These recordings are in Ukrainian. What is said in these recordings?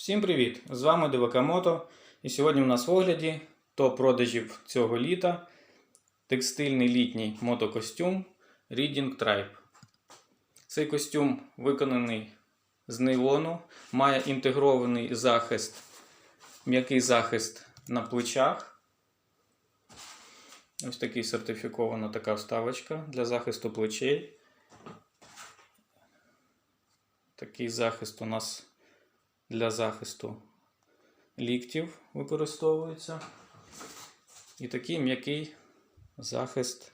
Всім привіт! З вами Девакамото. І сьогодні у нас в огляді топ продажів цього літа текстильний літній мотокостюм Reading Tribe. Цей костюм виконаний з нейлону, має інтегрований захист, м'який захист на плечах. Ось такий сертифікована така вставочка для захисту плечей. Такий захист у нас для захисту ліктів використовується. І такий м'який захист,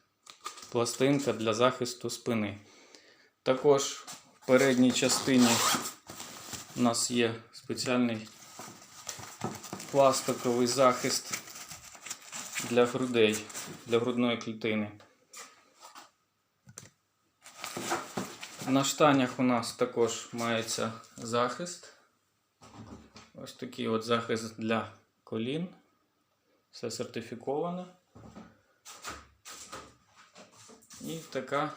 пластинка для захисту спини. Також в передній частині у нас є спеціальний пластиковий захист для грудей, для грудної клітини. На штанях у нас також мається захист. Ось такий от захист для колін. Все сертифіковане. І така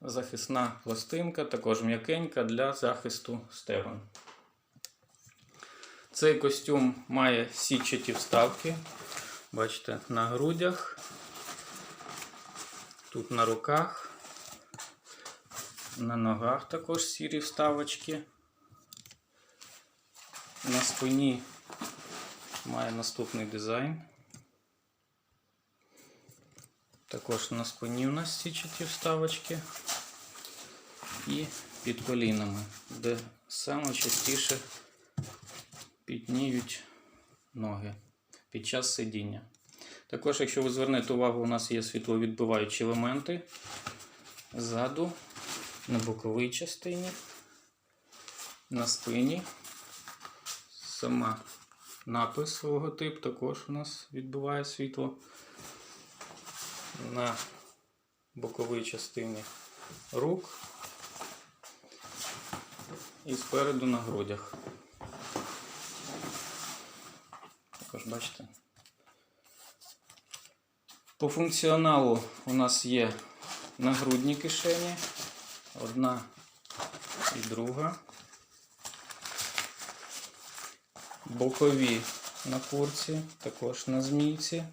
захисна пластинка, також м'якенька для захисту стегон. Цей костюм має сітчаті вставки. Бачите, на грудях, тут на руках, на ногах також сірі вставочки. На спині має наступний дизайн. Також на спині у нас січаті вставочки і під колінами, де саме частіше підніють ноги під час сидіння. Також, якщо ви звернете увагу, у нас є світловідбиваючі елементи ззаду, на боковій частині, на спині. Сама напис логотип також у нас відбиває світло на боковій частині рук і спереду на грудях. Також бачите. По функціоналу у нас є нагрудні кишені, одна і друга. Бокові на курці, також на змійці.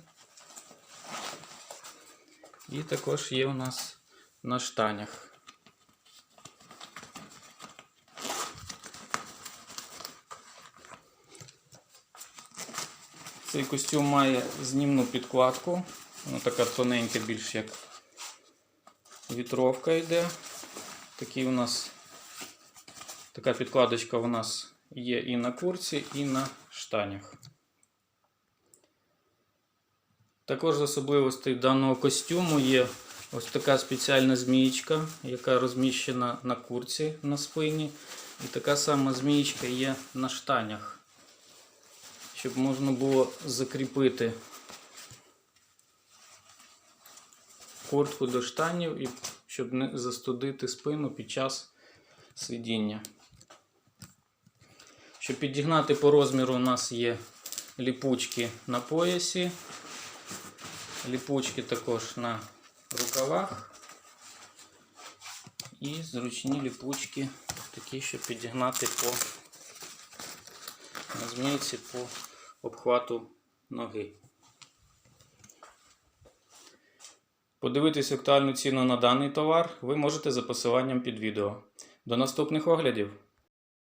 І також є у нас на штанях. Цей костюм має знімну підкладку. Вона така тоненька, більш як вітровка йде. Такий у нас така підкладочка у нас є і на курці, і на штанях. Також з особливостей даного костюму є ось така спеціальна змієчка, яка розміщена на курці на спині. І така сама змієчка є на штанях, щоб можна було закріпити куртку до штанів щоб не застудити спину під час сидіння. Щоб підігнати по розміру, у нас є ліпучки на поясі, ліпучки також на рукавах і зручні ліпучки, такі, щоб підігнати по на по обхвату ноги. Подивитись актуальну ціну на даний товар ви можете за посиланням під відео. До наступних оглядів!